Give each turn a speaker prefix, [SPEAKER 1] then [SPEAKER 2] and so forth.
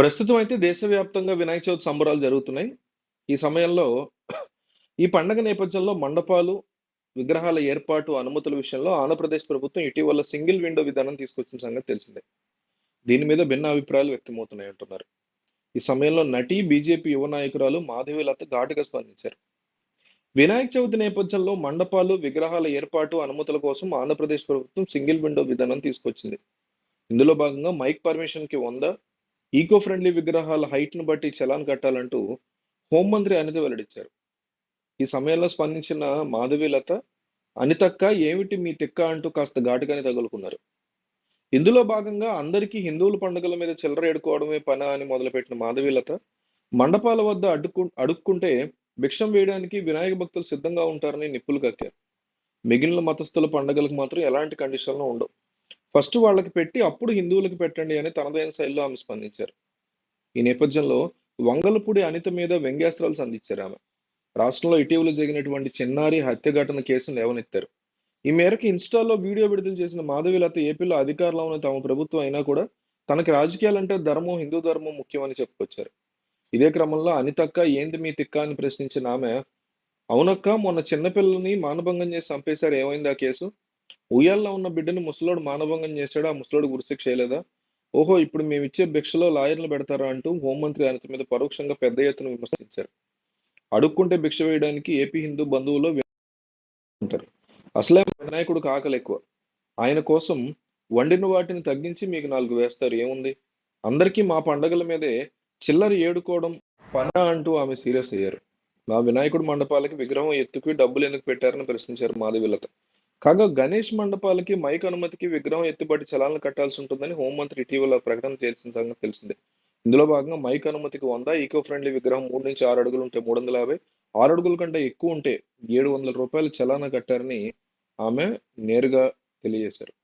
[SPEAKER 1] ప్రస్తుతం అయితే దేశవ్యాప్తంగా వినాయక చవితి సంబరాలు జరుగుతున్నాయి. ఈ సమయంలో ఈ పండగ నేపథ్యంలో మండపాలు, విగ్రహాల ఏర్పాటు, అనుమతుల విషయంలో ఆంధ్రప్రదేశ్ ప్రభుత్వం ఇటీవల సింగిల్ విండో విధానం తీసుకొచ్చిన సంగతి తెలిసిందే. దీని మీద భిన్న అభిప్రాయాలు వ్యక్తమవుతున్నాయి అంటున్నారు ఈ సమయంలో నటి, బీజేపీ యువ నాయకురాలు మాధవీలత ఘాటుగా స్పందించారు. వినాయక చవితి నేపథ్యంలో మండపాలు, విగ్రహాల ఏర్పాటు, అనుమతుల కోసం ఆంధ్రప్రదేశ్ ప్రభుత్వం సింగిల్ విండో విధానం తీసుకొచ్చింది. ఇందులో భాగంగా మైక్ పర్మిషన్‌కి వంద ఈకో ఫ్రెండ్లీ విగ్రహాల హైట్‌ను బట్టి చలాన్ కట్టాలంటూ హోంమంత్రి అనిత వెల్లడించారు. ఈ సమయంలో స్పందించిన మాధవీలత, అనితక్క ఏమిటి మీ తిక్క అంటూ కాస్త ఘాటుగానే తగులుకున్నారు. ఇందులో భాగంగా అందరికీ హిందువుల పండుగల మీద చిల్లర ఎడుకోవడమే పని అని మొదలుపెట్టిన మాధవీలత, మండపాల వద్ద అడ్డుకు అడుక్కుంటే భిక్షం వేయడానికి వినాయక భక్తులు సిద్ధంగా ఉంటారని నిప్పులు కక్కారు. మిగిలిన మతస్థుల పండుగలకు మాత్రం ఎలాంటి కండిషన్లు ఉండవు. ఫస్ట్ వాళ్ళకి పెట్టి అప్పుడు హిందువులకి పెట్టండి అని తనదైన శైలిలో ఆమె స్పందించారు. ఈ నేపథ్యంలో వంగలపూడి అనిత మీద వ్యంగ్యాస్త్రాలు సంధించారు ఆమె రాష్ట్రంలో ఇటీవల జరిగినటువంటి చిన్నారి హత్య ఘటన కేసును లేవనెత్తారు. ఈ మేరకు ఇన్‌స్టాలో వీడియో విడుదల చేసిన మాధవీలత ఏపీలో అధికారంలో ఉన్న తమ ప్రభుత్వం అయినా కూడా తనకి రాజకీయాలంటే ధర్మం, హిందూ ధర్మం ముఖ్యమని చెప్పుకొచ్చారు. ఇదే క్రమంలో అనితక్క ఏంది మీ తిక్క అని ప్రశ్నించిన ఆమె, అవునక్క మొన్న చిన్నపిల్లని మానభంగం చేసి చంపేశారు ఏమైంది ఆ కేసు? ఉయ్యాల్లో ఉన్న బిడ్డని ముసలోడు మానభంగం చేశాడు ఆ ముసలోడు గురిశిక్ష చేయలేదా ఓహో ఇప్పుడు మేము ఇచ్చే భిక్షలో లాయర్‌లు పెడతారా అంటూ హోంమంత్రి అనిత మీద పరోక్షంగా పెద్ద ఎత్తున విమర్శించారు. అడుక్కుంటే భిక్ష వేయడానికి ఏపీ హిందూ బంధువులు ఉంటారు. అసలే వినాయకుడికి ఆకలెక్కువ. ఆయన కోసం వండిన వాటిని తగ్గించి మీకు నాలుగు వేస్తారు ఏముంది? అందరికీ మా పండగల మీదే చిల్లర ఏడుకోవడం పనా అంటూ ఆమె సీరియస్ అయ్యారు. నా వినాయకుడు మండపాలకి విగ్రహం ఎత్తుకి డబ్బులెందుకు పెట్టారని ప్రశ్నించారు మాధవిలతో కాగా గణేష్ మండపాలకి మైక్ అనుమతికి విగ్రహం ఎత్తుబడి చలాలను కట్టాల్సి ఉంటుందని హోంమంత్రి ఇటీవల ప్రకటన చేసిన సంగతి తెలిసిందే. ఇందులో భాగంగా మైక్ అనుమతికి వంద ఈకో ఫ్రెండ్లీ విగ్రహం మూడు నుంచి ఆరు అడుగులు ఉంటే మూడు వందల యాభై ఆరు అడుగుల కంటే ఎక్కువ ఉంటే ఏడు వందల రూపాయలు చలానా కట్టారని ఆమె నేరుగా తెలియజేశారు.